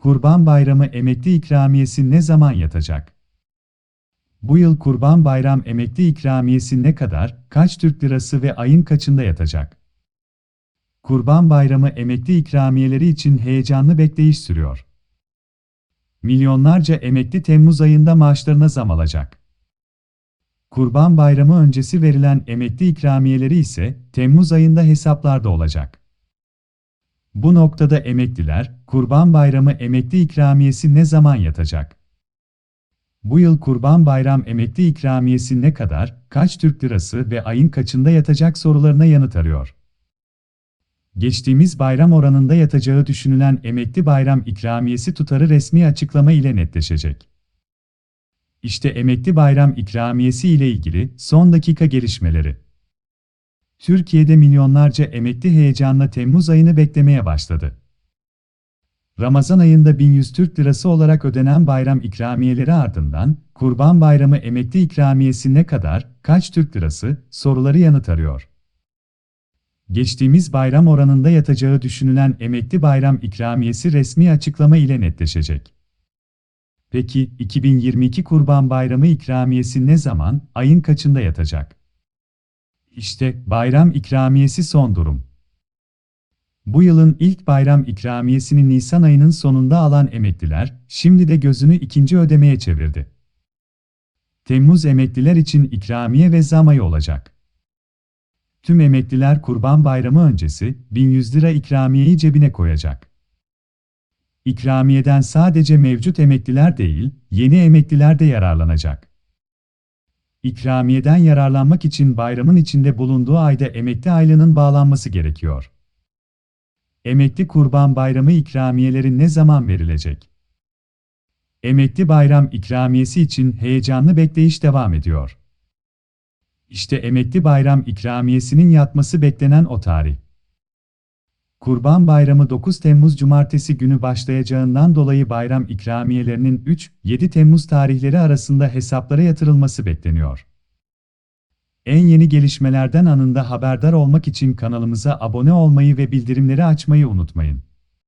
Kurban Bayramı emekli ikramiyesi ne zaman yatacak? Bu yıl Kurban Bayram emekli ikramiyesi ne kadar, kaç Türk lirası ve ayın kaçında yatacak? Kurban Bayramı emekli ikramiyeleri için heyecanlı bekleyiş sürüyor. Milyonlarca emekli Temmuz ayında maaşlarına zam alacak. Kurban Bayramı öncesi verilen emekli ikramiyeleri ise Temmuz ayında hesaplarda olacak. Bu noktada emekliler, Kurban Bayramı emekli ikramiyesi ne zaman yatacak? Bu yıl Kurban Bayram emekli ikramiyesi ne kadar, kaç Türk lirası ve ayın kaçında yatacak sorularına yanıt arıyor. Geçtiğimiz bayram oranında yatacağı düşünülen emekli bayram ikramiyesi tutarı resmi açıklama ile netleşecek. İşte emekli bayram ikramiyesi ile ilgili son dakika gelişmeleri. Türkiye'de milyonlarca emekli heyecanla Temmuz ayını beklemeye başladı. Ramazan ayında 1100 Türk Lirası olarak ödenen bayram ikramiyeleri ardından, Kurban Bayramı emekli ikramiyesi ne kadar, kaç Türk Lirası soruları yanıt arıyor. Geçtiğimiz bayram oranında yatacağı düşünülen emekli bayram ikramiyesi resmi açıklama ile netleşecek. Peki 2022 Kurban Bayramı ikramiyesi ne zaman, ayın kaçında yatacak? İşte bayram ikramiyesi son durum. Bu yılın ilk bayram ikramiyesini Nisan ayının sonunda alan emekliler, şimdi de gözünü ikinci ödemeye çevirdi. Temmuz emekliler için ikramiye ve zam ayı olacak. Tüm emekliler Kurban Bayramı öncesi 1100 lira ikramiyeyi cebine koyacak. İkramiyeden sadece mevcut emekliler değil, yeni emekliler de yararlanacak. İkramiyeden yararlanmak için bayramın içinde bulunduğu ayda emekli aylığının bağlanması gerekiyor. Emekli Kurban Bayramı ikramiyeleri ne zaman verilecek? Emekli Bayram ikramiyesi için heyecanlı bekleyiş devam ediyor. İşte Emekli Bayram ikramiyesinin yatması beklenen o tarih. Kurban Bayramı 9 Temmuz Cumartesi günü başlayacağından dolayı bayram ikramiyelerinin 3-7 Temmuz tarihleri arasında hesaplara yatırılması bekleniyor. En yeni gelişmelerden anında haberdar olmak için kanalımıza abone olmayı ve bildirimleri açmayı unutmayın.